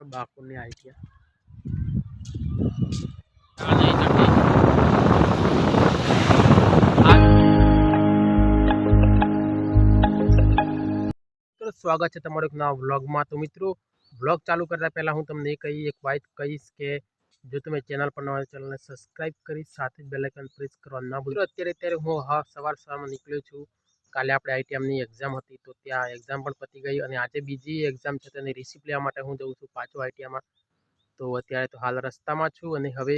બાકુની idea મિત્રો સ્વાગત છે તમારું એક નવા વ્લોગમાં તો મિત્રો વ્લોગ ચાલુ કરતા પહેલાં હું તમને એ કહી એક વાત કહીશ કે જો તમે ચેનલ પર નવા ચેનલને સબસ્ક્રાઇબ કરી સાથે જ બેલાઇકન પ્રેસ કરવા ના ભૂલો અત્યારે અત્યારે હું હા સવાર સવારમાં નીકળ્યો છું કાલે આપણે આઈટીએમની એક્ઝામ હતી તો ત્યાં એક્ઝામ પણ પતી ગઈ અને આજે બીજી એક્ઝામ છે તેની રિસિપ્ટ લેવા માટે હું જઉં છું પાછું આઈટીઆઈમાં. તો અત્યારે તો હાલ રસ્તામાં છું અને હવે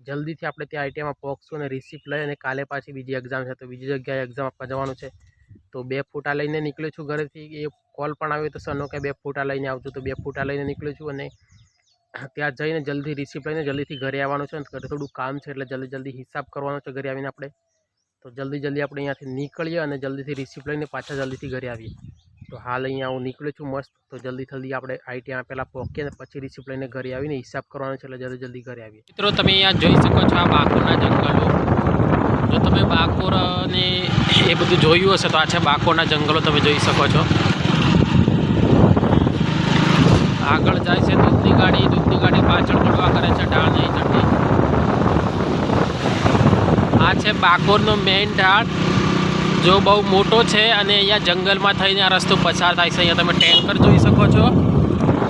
જલ્દીથી આપણે ત્યાં આઈટીઆઈમાં પહોંચશું અને રિસિપ્ટ લઈ અને કાલે પાછી બીજી એક્ઝામ છે તો બીજી જગ્યાએ એક્ઝામ આપવા જવાનું છે. તો બે ફોટા લઈને નીકળ્યો છું ઘરેથી. એ કોલ પણ આવ્યો તો સનો કે બે ફોટા લઈને આવજો તો બે ફોટા લઈને નીકળ્યો છું અને ત્યાં જઈને જલ્દી રિસિપ્ટ લઈને જલ્દીથી ઘરે આવવાનું છે અને થોડું કામ છે એટલે જલ્દી જલ્દી હિસાબ કરવાનો છે ઘરે આવીને આપણે. તો જલ્દી જલ્દી આપણે અહીંયાથી નીકળીએ અને જલ્દીથી રિસિપ્ટ લઈને પાછા જલ્દીથી ઘરે આવીએ. તો હાલ અહીંયા હું નીકળ્યો છું મસ્ત. તો જલ્દી જલ્દી આપણે આઈટીઆઈ પહેલાં પહોંચીએ અને પછી રિસિપ્ટ લઈને ઘરે આવીને હિસાબ કરવાનો છે એટલે જલ્દી જલ્દી ઘરે આવીએ. મિત્રો, તમે અહીંયા જોઈ શકો છો આ બાકોરના જંગલો. જો તમે બાકોર ને એ બધું જોયું હશે તો આ છે બાકોરના જંગલો તમે જોઈ શકો છો. આગળ જાય છે દૂધની ગાડી. દૂધની ગાડી પાછળ પડવા કરે છે ઢાળ નહીં ચડતી આ છે બાકોરનો મેઇન ઢાળ, જો બહુ મોટો છે અને અહીંયા જંગલમાં થઈને આ રસ્તો પસાર થાય છે. અહીંયા તમે ટેન્કર જોઈ શકો છો.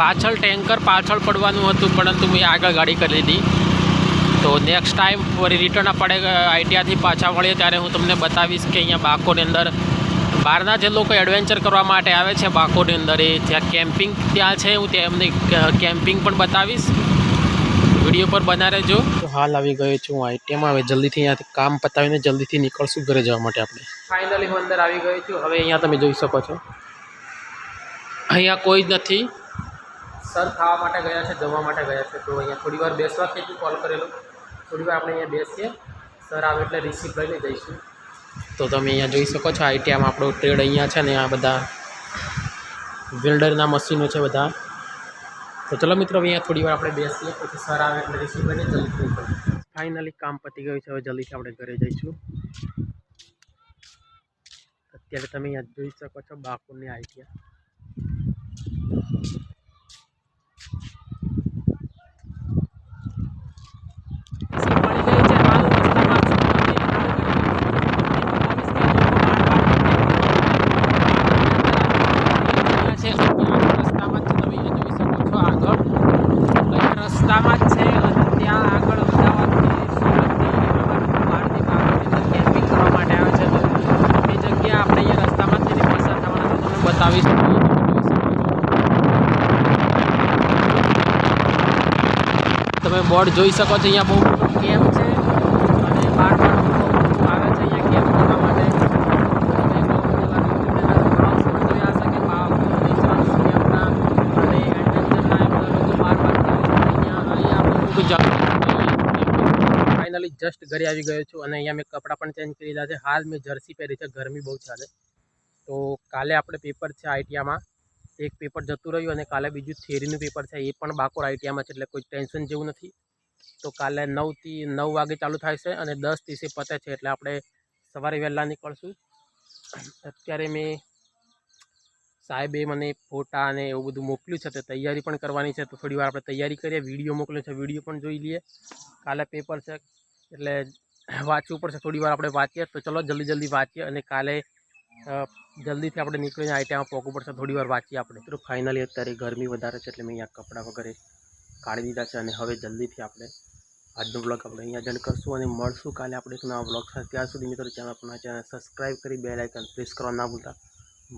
પાછળ ટેન્કર પાછળ પડવાનું હતું, પરંતુ મેં આગળ ગાડી કરી લીધી. તો નેક્સ્ટ ટાઈમ ફરી રિટર્ન આપણે આઈટીઆથી પાછા મળીએ ત્યારે હું તમને બતાવીશ કે અહીંયા બાકોની અંદર બહારના જે લોકો એડવેન્ચર કરવા માટે આવે છે બાકોની અંદર, એ જ્યાં કેમ્પિંગ ત્યાં છે. હું તેમને કેમ્પિંગ પણ બતાવીશ. વીડિયો પર બના રહેજો. હાલ આવી ગયો છું હું આઈટીએમાં હવે જલ્દીથી અહીંયાથી કામ પતાવીને જલ્દીથી નીકળશું ઘરે જવા માટે આપણે. ફાઇનલી હું અંદર આવી ગયો છું. હવે અહીંયા તમે જોઈ શકો છો. અહીંયા કોઈ જ નથી. સર ખાવા માટે ગયા છે જમવા માટે ગયા છે. તો અહીંયા થોડી વાર બેસવા ખેતું કોલ કરેલો. થોડી વાર આપણે અહીંયા બેસીએ. સર આવે એટલે રિસીપ લઈને જઈશું. તો તમે અહીંયા જોઈ શકો છો આઈટીઆઈમાં આપણો ટ્રેડ અહીંયા છે ને આ બધા બિલ્ડરના મશીનો છે બધા. તો ચલો મિત્રો અહીંયા થોડી વાર આપણે બેસીએ, પછી સર આવે એટલે રિસીવ બને જલ્દી ફાઇનલી કામ પતી ગયું છે, હવે જલ્દીથી આપણે ઘરે જઈશું. અત્યારે તમે અહીંયા જોઈ શકો છો બાકુરની આઈટીઆઈ રસ્તામાં જ છે અને ત્યાં આગળ અમદાવાદથી સુરતથી બહારથી બાબતની કેમ્પિંગ કરવા માટે આવે છે તો એ જગ્યા આપણે અહીંયા રસ્તામાં જ જઈને પસાર થવાના તો તમને બતાવીશ તમે બોર્ડ જોઈ શકો છો અહીંયા બહુ મોટો કેમ્પ છે અને બાર બાર લોકો આવે છે અહીંયા કેમ્પ કરવા માટે તમે બહુ બધા ભાવ જોયા હશે કે ભાવ નેચરલ કેમ્પના અને એડવેન્ચરના એ બધા લોકો બાર બાર અહીંયા અહીંયા આપણે ફાઇનલી જસ્ટ ઘરે આવી ગયો છું અને અહીંયા મેં કપડાં પણ ચેન્જ કરી દીધા છે. હાલ મેં જર્સી પહેરી છે, ગરમી બહુ ચાલે તો કાલે આપણે પેપર છે આઈટીઆમાં એક પેપર જતું રહ્યું અને કાલે બીજું થિયરીનું પેપર છે. એ પણ બાકોર આઈટીઆમાં છે, એટલે કોઈ ટેન્શન જેવું નથી. તો કાલે નવથી નવ વાગે ચાલુ થાય છે અને દસ ત્રીસે પતે છે, એટલે આપણે સવારે વહેલા નીકળશું. અત્યારે મેં સાહેબે મને ફોટા અને એવું બધું મોકલ્યું છે, તે તૈયારી પણ કરવાની છે. તો થોડી આપણે તૈયારી કરીએ. વીડિયો મોકલ્યો છે, વીડિયો પણ જોઈ લઈએ. કાલે પેપર છે, એટલે વાંચવું પડશે. થોડી વાર આપણે વાંચીએ. તો ચલો જલ્દી જલ્દી વાંચીએ અને કાલે જલ્દીથી આપણે નીકળીને ત્યાં પહોંચવું પડશે થોડી વાર વાંચીએ આપણે. તો ફાઇનલી અત્યારે ગરમી વધારે છે એટલે મેં અહીંયા કપડાં વગેરે કાઢી દીધા છે અને હવે જલ્દીથી આપણે આજનો બ્લોગ આપણે અહીંયા જન કરશું અને મળશું કાલે આપણે એક નવા બ્લોગ સાથે. ત્યાં સુધી મિત્રો, ચેનલ પર ચેનલ સબસ્ક્રાઈબ કરી બે લાઇકન પ્રેસ કરવા ના ભૂલતા.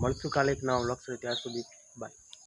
મળશું કાલે એક નવા બ્લોગ સાથે. ત્યાં સુધી બાય